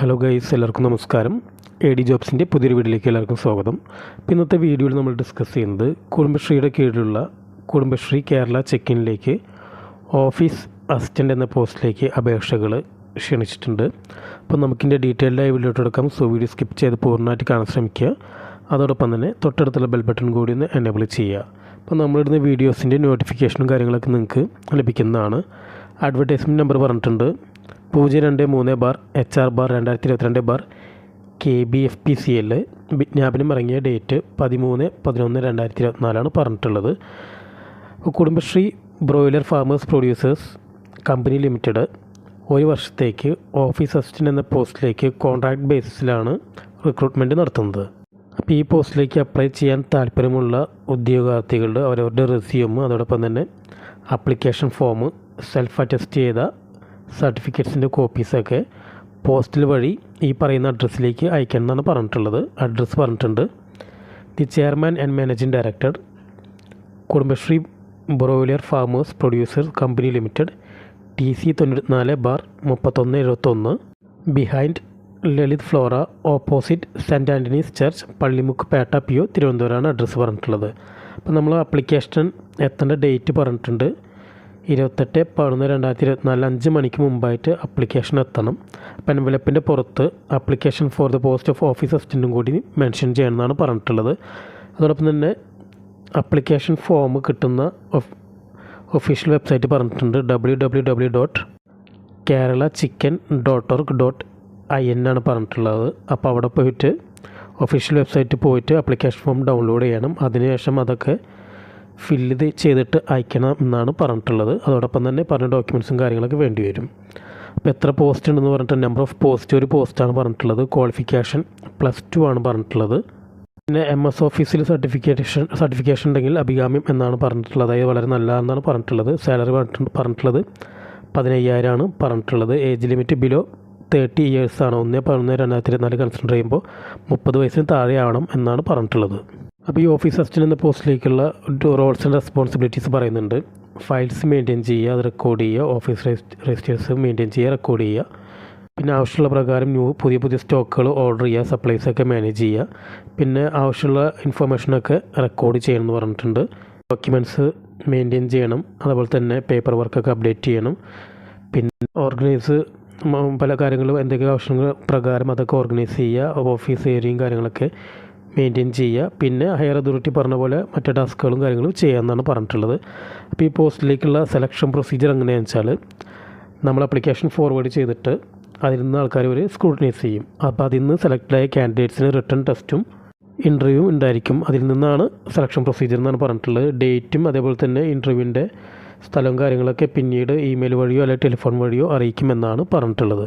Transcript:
Hello guys എല്ലാവർക്കും നമസ്കാരം. A D ജോബ്സിന്റെ പുതിയൊരു വീഡിയോയിലേക്ക് എല്ലാവർക്കും സ്വാഗതം. ഇന്നത്തെ വീഡിയോയിൽ നമ്മൾ ഡിസ്കസ് ചെയ്യുന്നത് കുടുംബശ്രീയുടെ കീഴിലുള്ള കുടുംബശ്രീ കേരള ചെക്കിനിലേക്ക് ഓഫീസ് അസിസ്റ്റന്റ് എന്ന പോസ്റ്റിലേക്ക് അപേക്ഷകൾ ക്ഷണിച്ചിട്ടുണ്ട്. അപ്പോൾ നമുക്കിന്റെ ഡീറ്റെയിൽഡായി വീഡിയോട്ട് എടുക്കാം. സോ വീഡിയോ സ്കിപ്പ് ചെയ്ത് പൂർണമായിട്ട് കാണാൻ ശ്രമിക്കുക. അതോടൊപ്പം തന്നെ തൊട്ടടുത്തുള്ള ബെൽ ബട്ടൺ കൂടി ഒന്ന് എനേബിൾ ചെയ്യുക. അപ്പോൾ നമ്മളിടുന്ന വീഡിയോസിന്റെ നോട്ടിഫിക്കേഷനും കാര്യങ്ങളൊക്കെ നിങ്ങൾക്ക് ലഭിക്കുന്നതാണ്. അഡ്വർടൈസ്മെന്റ് നമ്പർ പറഞ്ഞിട്ടുണ്ട്. പൂജ്യം രണ്ട് മൂന്ന് ബാർ എച്ച് ആർ ബാർ രണ്ടായിരത്തി ഇരുപത്തിരണ്ട് bar K B F P C L വിജ്ഞാപനം ഇറങ്ങിയ ഡേറ്റ് പതിമൂന്ന് പതിനൊന്ന് രണ്ടായിരത്തി ഇരുപത്തിനാലാണ് പറഞ്ഞിട്ടുള്ളത്. Kudumbashree broiler farmers producers company limited ഒരു വർഷത്തേക്ക് ഓഫീസ് അസിസ്റ്റന്റ് എന്ന പോസ്റ്റിലേക്ക് കോൺട്രാക്ട് ബേസിസിലാണ് റിക്രൂട്ട്മെന്റ് നടത്തുന്നത്. അപ്പോൾ ഈ പോസ്റ്റിലേക്ക് അപ്ലൈ ചെയ്യാൻ താല്പര്യമുള്ള ഉദ്യോഗാർത്ഥികളുടെ അവരവരുടെ റെസ്യൂം അതോടൊപ്പം തന്നെ അപ്ലിക്കേഷൻ ഫോം സെൽഫ് അറ്റസ്റ്റ് ചെയ്ത സർട്ടിഫിക്കറ്റ്സിന്റെ കോപ്പീസൊക്കെ പോസ്റ്റൽ വഴി ഈ പറയുന്ന അഡ്രസ്സിലേക്ക് അയക്കണം എന്നാണ് പറഞ്ഞിട്ടുള്ളത്. അഡ്രസ്സ് പറഞ്ഞിട്ടുണ്ട്. The chairman and managing director Kudumbashree broiler farmers producer company limited T C തൊണ്ണൂറ്റിനാല് ബാർ മുപ്പത്തൊന്ന് എഴുപത്തൊന്ന് behind Lalit Flora opposite saint Antony's church Pallimukku Petta P O തിരുവനന്തപുരമാണ് address പറഞ്ഞിട്ടുള്ളത്. അപ്പോൾ നമ്മൾ ആപ്ലിക്കേഷൻ എത്തേണ്ട ഡേറ്റ് പറഞ്ഞിട്ടുണ്ട്. ഇരുപത്തെട്ട് പതിനൊന്ന് രണ്ടായിരത്തി ഇരുപത്തിനാല് അഞ്ച് മണിക്ക് മുമ്പായിട്ട് അപ്ലിക്കേഷൻ എത്തണം. അപ്പം എൻവലപ്പിന്റെ പുറത്ത് application for the post of office അസിസ്റ്റന്റും കൂടി മെൻഷൻ ചെയ്യണമെന്നാണ് പറഞ്ഞിട്ടുള്ളത്. അതോടൊപ്പം തന്നെ അപ്ലിക്കേഷൻ ഫോം കിട്ടുന്ന ഒഫീഷ്യൽ വെബ്സൈറ്റ് പറഞ്ഞിട്ടുണ്ട്. W W W dot Kerala chicken dot org dot I N ആണ് പറഞ്ഞിട്ടുള്ളത്. അപ്പോൾ അവിടെ പോയിട്ട് ഒഫീഷ്യൽ വെബ്സൈറ്റ് പോയിട്ട് അപ്ലിക്കേഷൻ ഫോം ഡൗൺലോഡ് ചെയ്യണം. അതിനുശേഷം അതൊക്കെ ഫില്ല് ചെയ്തിട്ട് അയക്കണം എന്നാണ് പറഞ്ഞിട്ടുള്ളത്. അതോടൊപ്പം തന്നെ പറഞ്ഞ ഡോക്യുമെന്റ്സും കാര്യങ്ങളൊക്കെ വേണ്ടി വരും. അപ്പോൾ എത്ര പോസ്റ്റ് ഉണ്ടെന്ന് പറഞ്ഞിട്ട് നമ്പർ ഓഫ് പോസ്റ്റ് ഒരു പോസ്റ്റാണ് പറഞ്ഞിട്ടുള്ളത്. ക്വാളിഫിക്കേഷൻ പ്ലസ് ടു ആണ് പറഞ്ഞിട്ടുള്ളത്. പിന്നെ എം എസ് ഓഫീസിൽ സർട്ടിഫിക്കേഷൻ സർട്ടിഫിക്കേഷൻ ഉണ്ടെങ്കിൽ അഭികാമ്യം എന്നാണ് പറഞ്ഞിട്ടുള്ളത്. അതായത് വളരെ നല്ലതാണെന്നാണ് പറഞ്ഞിട്ടുള്ളത്. സാലറി പറഞ്ഞിട്ട് പറഞ്ഞിട്ടുള്ളത് പതിനയ്യായിരമാണ് പറഞ്ഞിട്ടുള്ളത്. ഏജ് ലിമിറ്റ് ബിലോ തേർട്ടി ഇയേഴ്സാണ് ഒന്ന് പതിനൊന്ന് രണ്ടായിരത്തി ഇരുപത്തിനാല് കൺസിഡർ ചെയ്യുമ്പോൾ മുപ്പത് വയസ്സിന് താഴെയാവണം എന്നാണ് പറഞ്ഞിട്ടുള്ളത്. അപ്പോൾ ഈ ഓഫീസ് അസിസ്റ്റന്റ് എന്ന പോസ്റ്റിലേക്കുള്ള റോൾസ് ആൻഡ് റെസ്പോൺസിബിലിറ്റീസ് പറയുന്നുണ്ട്. ഫയൽസ് മെയിന്റെയിൻ ചെയ്യുക അത് റെക്കോർഡ് ചെയ്യുക ഓഫീസ് രജിസ്റ്റേഴ്സ് മെയിന്റെയിൻ ചെയ്യുക റെക്കോർഡ് ചെയ്യുക. പിന്നെ ആവശ്യമുള്ള പ്രകാരം ന്യൂ പുതിയ പുതിയ സ്റ്റോക്കുകൾ ഓർഡർ ചെയ്യുക സപ്ലൈസ് ഒക്കെ മാനേജ് ചെയ്യുക. പിന്നെ ആവശ്യമുള്ള ഇൻഫർമേഷനൊക്കെ റെക്കോർഡ് ചെയ്യണം എന്ന് പറഞ്ഞിട്ടുണ്ട്. ഡോക്യുമെന്റ്സ് മെയിന്റെയിൻ ചെയ്യണം അതുപോലെ തന്നെ പേപ്പർ വർക്കൊക്കെ അപ്ഡേറ്റ് ചെയ്യണം. പിന്നെ ഓർഗനൈസ് പല കാര്യങ്ങളും എന്തൊക്കെ ആവശ്യങ്ങൾ പ്രകാരം അതൊക്കെ ഓർഗനൈസ് ചെയ്യുക ഓഫീസ് ഏരിയയും കാര്യങ്ങളൊക്കെ മെയിന്റെയിൻ ചെയ്യുക. പിന്നെ ഹയർ അതോറിറ്റി പറഞ്ഞ പോലെ മറ്റു ടാസ്കുകളും കാര്യങ്ങളും ചെയ്യാമെന്നാണ് പറഞ്ഞിട്ടുള്ളത്. അപ്പോൾ ഈ പോസ്റ്റിലേക്കുള്ള സെലക്ഷൻ പ്രൊസീജിയർ എങ്ങനെയാണെന്ന് വെച്ചാൽ നമ്മൾ അപ്ലിക്കേഷൻ ഫോർവേഡ് ചെയ്തിട്ട് അതിൽ നിന്ന് ആൾക്കാർ ഒരു സ്ക്രൂട്ടിനൈസ് ചെയ്യും. അപ്പോൾ അതിൽ നിന്ന് സെലക്റ്റഡായ കാൻഡിഡേറ്റ്സിന് റിട്ടേൺ ടെസ്റ്റും ഇന്റർവ്യൂവും ഉണ്ടായിരിക്കും. അതിൽ നിന്നാണ് സെലക്ഷൻ പ്രൊസീജിയർ എന്നാണ് പറഞ്ഞിട്ടുള്ളത്. ഡേറ്റും അതേപോലെ തന്നെ ഇന്റർവ്യൂവിന്റെ സ്ഥലവും കാര്യങ്ങളൊക്കെ പിന്നീട് ഇമെയിൽ വഴിയോ അല്ലെങ്കിൽ ടെലിഫോൺ വഴിയോ അറിയിക്കുമെന്നാണ് പറഞ്ഞിട്ടുള്ളത്.